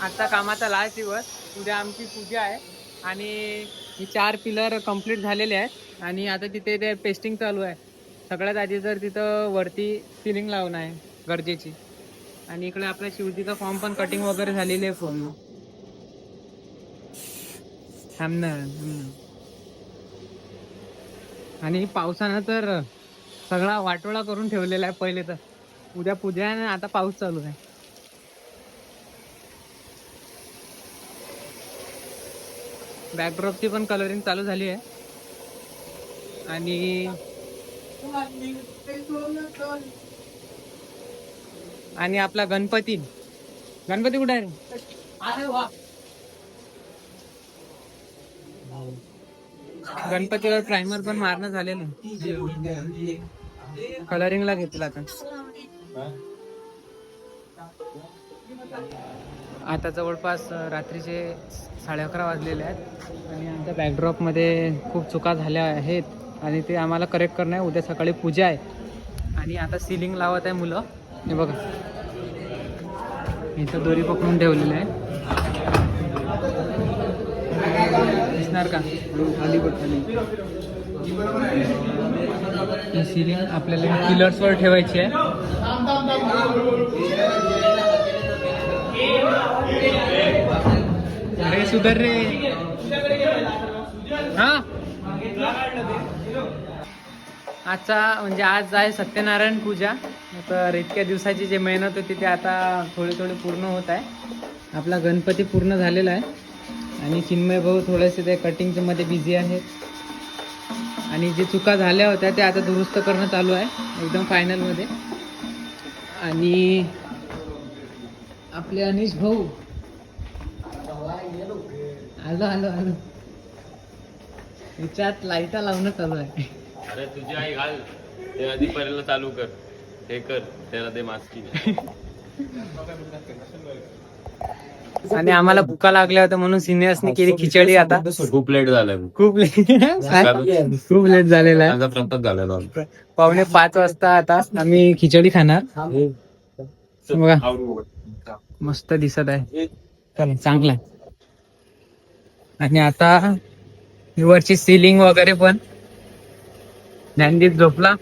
आजचा कामाचा लास्ट दिवस. उद्या आमची पूजा आहे. आणि हे चार पिलर कंप्लीट झालेले आहेत. आणि आता तिथे ते पेस्टिंग चालू आहे. सगळ्यात आधी तर तिथं वरती सिलिंग लावणं आहे. गरजेची. आणि इकडे आपल्या शिवजीचा फॉर्म पण कटिंग वगैरे झालेली आहे फॉर्म थांब आणि पावसानं तर सगळा वाटोळा करून ठेवलेला आहे. पहिले तर उद्या पूजा आहे आणि आता पाऊस चालू आहे. बॅकड्रॉपची पण कलरिंग चालू झाली आहे. आणि आणि आपला गणपती. गणपती कुठे आहे? गणपतीवर प्रायमर पण मारणं झालेलं आहे. कलरिंगला घेतला आता. आता जवळपास रात्रीचे साडे अकरा वाजलेले आहेत आणि आमच्या बॅकड्रॉपमध्ये खूप चुका झाल्या आहेत आणि ते आम्हाला करेक्ट करणं आहे उद्या सकाळी पूजा आहे. आणि आता सिलिंग लावत आहे मुलं. हे बघा. इथं दोरी पकडून ठेवलेलं आहे दिसणार का? खाली खाली ही सिलिंग आपल्याला पिलर्सवर ठेवायची आहे. सुधर रे हा? आजचा म्हणजे आज आहे सत्यनारायण पूजा. तर इतक्या दिवसाची जे मेहनत होती ती आता थोडी थोडी पूर्ण होत आहे. आपला गणपती पूर्ण झालेला आहे. आणि चिन्मय भाऊ थोडेसे ते कटिंगच्या मध्ये बिझी आहेत. आणि जे चुका झाल्या होत्या त्या आता दुरुस्त करणं चालू आहे. एकदम फायनलमध्ये आणि आपले अनिश भाऊ आलो आलो आलो याच्यात लाईटा लावणं चालू आहे. अरे तुझी आई घाल. ते आधी पहिल्यांदा चालू कर. हे कर. त्याला ते मास्की आणि आम्हाला भुका लागल्या होत्या म्हणून सिनियर्सने केली खिचडी आता. खूप लेट झालं खूप लेट खूप लेट झालेला आहे. पावणे पाच वाजता आता आम्ही खिचडी खाणार. बघा. मस्त दिसत आहे. चला चांगला आहे. आणि आता वरची सिलिंग वगैरे पण. ज्ञानदीप झोपला.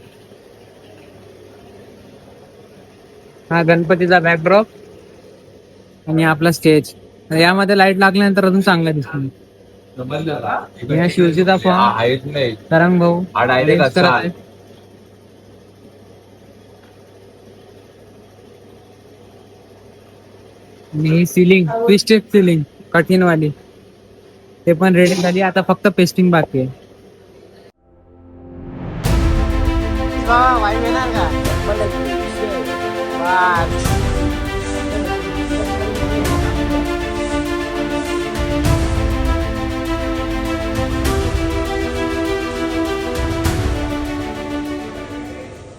हा गणपतीचा बॅकड्रॉप आणि आपला स्टेज यामध्ये लाइट लागल्यानंतर अजून चांगला दिसतो. या शिवजीचा फॉर्म तरंग भाऊ. आणि ही सिलिंग ट्विस्टेड सिलिंग कठीण वाली ते पण रेडी झाली. आता फक्त पेस्टिंग बाकी आहे.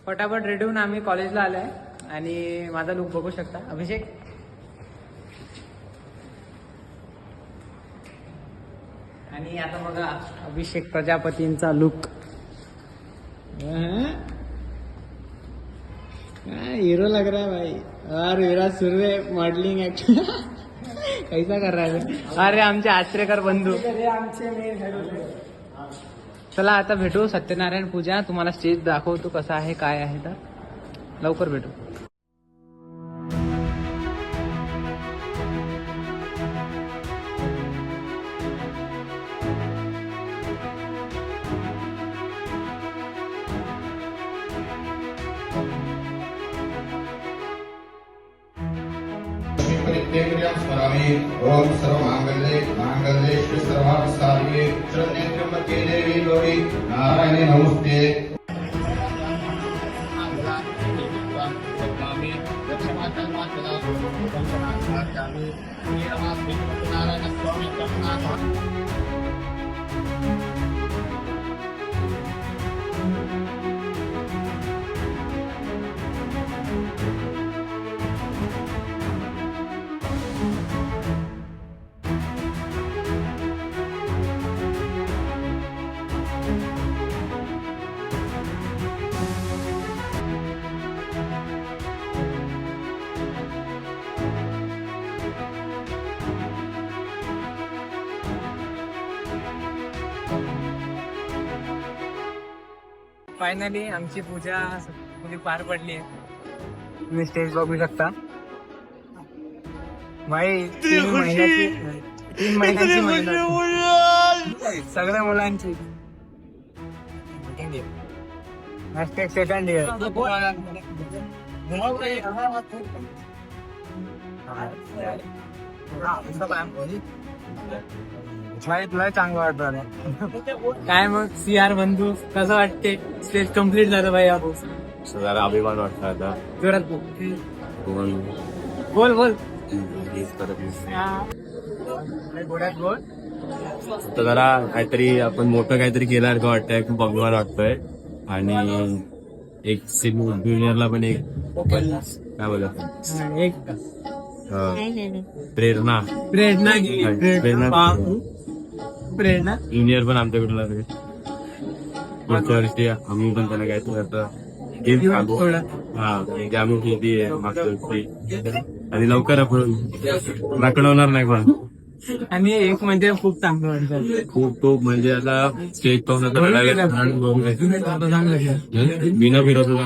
फटाफट रेडी होऊन आम्ही कॉलेजला आलोय. आणि माझा लुक बघू शकता. अभिषेक? आणि आता बघा अभिषेक प्रजापतींचा लुक हीरो लग रहा है भाई? और विराट सुर्वे मॉडलिंग कैसा कर रहा है अरे आमचे आचरेकर बंधू. चला आता भेटू सत्यनारायण पूजा. तुम्हाला स्टेज दाखवतो कसा आहे काय आहे तर. लवकर भेटू. देव्यम स्मरामि ओम सर्वमांगल्ये मांगल्ये श्री सर्वार्थसाधिके शरण्ये त्र्यंबके देवी गौरी नारायणे नमस्ते Thank you. फायनली आमची पूजा पुढे पार पडली आहे. तुम्ही स्टेज बघू शकता. भाई तीन महिन्याची तीन महिन्याची मेहनत. सगळ्या मुलांची. सेकंड इयर तुला चांगलं वाटत काय मग? सी आर बंधू कसं वाटते स्टेज कंप्लीट झालं भाई आपण जरा अभिमान वाटतो आता. जोरात बोल. बोल. बोल गोड्यात बोल. तर जरा काहीतरी आपण मोठं काहीतरी केल्यासारखं वाटतंय खूप अभिमान वाटतोय. आणि एक ज्युनियरला पण एक काय बोलत एक प्रेरणा. प्रेरणा. प्रेरणा. प्रेरणा. ज्युनियर पण आमच्याकडे लागले. पुढच्या वर्षी आम्ही पण त्यांना काहीतरी आता गेम सांगू थोडं हा म्हणजे आम्ही किती आहे मागच्या वर्षी. आणि लवकर आपण दाखवणार नाही पण. आणि एक म्हणजे खूप चांगलं वाटतं. खूप खूप म्हणजे आता स्टेज पाहून आता रडायला- चांगलं बिना फिरवतो